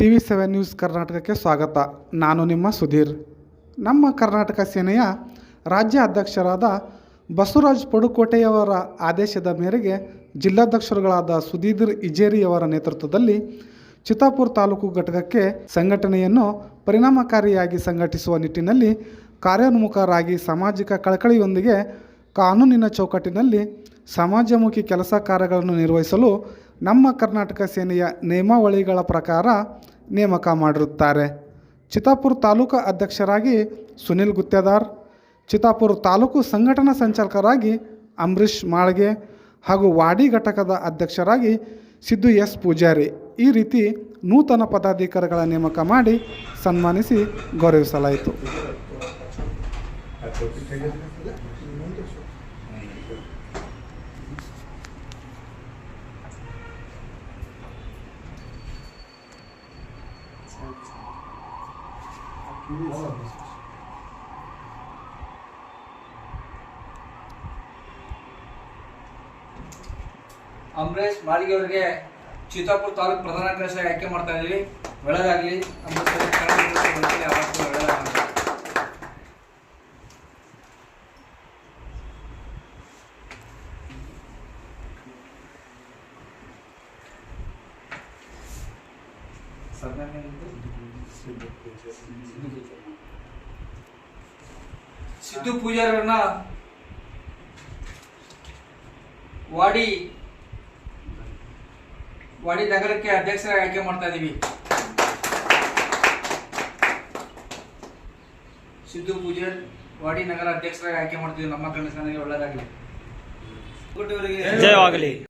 T V seven news ಕರ್ನಾಟಕಕ್ಕೆ ಸ್ವಾಗತ. ನಾನು ನಿಮ್ಮ ಸುಧೀರ್. ನಮ್ಮ ಕರ್ನಾಟಕ ಸೇನೆಯ ರಾಜ್ಯ ಅಧ್ಯಕ್ಷರಾದ ಬಸವರಾಜ್ ಪಡುಕೋಟೆಯವರ ಆದೇಶದ ಮೇರೆಗೆ ಜಿಲ್ಲಾಧ್ಯಕ್ಷರುಗಳಾದ ಸುಧೀರ್ ಇಜೇರಿಯವರ ನೇತೃತ್ವದಲ್ಲಿ ಚಿತ್ತಾಪುರ ತಾಲೂಕು ಘಟಕಕ್ಕೆ ಸಂಘಟನೆಯನ್ನು ಪರಿಣಾಮಕಾರಿಯಾಗಿ ಸಂಘಟಿಸುವ ನಿಟ್ಟಿನಲ್ಲಿ ಕಾರ್ಯೋನ್ಮುಖರಾಗಿ ಸಾಮಾಜಿಕ ಕಳಕಳಿಯೊಂದಿಗೆ ಕಾನೂನಿನ ಚೌಕಟ್ಟಿನಲ್ಲಿ ಸಮಾಜಮುಖಿ ಕೆಲಸ ಕಾರ್ಯಗಳನ್ನು ನಿರ್ವಹಿಸಲು ನಮ್ಮ ಕರ್ನಾಟಕ ಸೇನೆಯ ನಿಯಮಾವಳಿಗಳ ಪ್ರಕಾರ ನೇಮಕ ಮಾಡಿರುತ್ತಾರೆ. ಚಿತ್ತಾಪುರ ತಾಲೂಕು ಅಧ್ಯಕ್ಷರಾಗಿ ಸುನಿಲ್ ಗುತ್ತೇದಾರ್, ಚಿತ್ತಾಪುರ ತಾಲೂಕು ಸಂಘಟನಾ ಸಂಚಾಲಕರಾಗಿ ಅಂಬರೀಷ್ ಮಾಳ್ಗೆ ಹಾಗೂ ವಾಡಿ ಘಟಕದ ಅಧ್ಯಕ್ಷರಾಗಿ ಸಿದ್ದು ಎಸ್ ಪೂಜಾರಿ ಈ ರೀತಿ ನೂತನ ಪದಾಧಿಕಾರಿಗಳ ನೇಮಕ ಮಾಡಿ ಸನ್ಮಾನಿಸಿ ಗೌರವಿಸಲಾಯಿತು. ಅಂಬರೀಶ್ ಮಾಳಿಗೆ ಅವರಿಗೆ ಚಿತ್ತಾಪುರ ತಾಲೂಕು ಪ್ರಧಾನ ಕಾರ್ಯದರ್ಶಿ ಆಯ್ಕೆ ಮಾಡ್ತಾ ಇದೀವಿ. ಒಳ್ಳೆದಾಗ್ಲಿ. ಅಂಬರೀಶ್ ಸಿದ್ದು ಪೂಜಾರನ್ನ ವಾಡಿ ವಾಡಿ ನಗರಕ್ಕೆ ಅಧ್ಯಕ್ಷರಾಗಿ ಆಯ್ಕೆ ಮಾಡ್ತಾ ಇದೀವಿ. ಸಿದ್ದು ಪೂಜಾರ್ ವಾಡಿ ನಗರ ಅಧ್ಯಕ್ಷರಾಗಿ ಆಯ್ಕೆ ಮಾಡ್ತೀವಿ. ನಮ್ಮ ಕನ್ನಡ ಒಳ್ಳೆದಾಗಲಿ. ಜಯವಾಗಲಿ.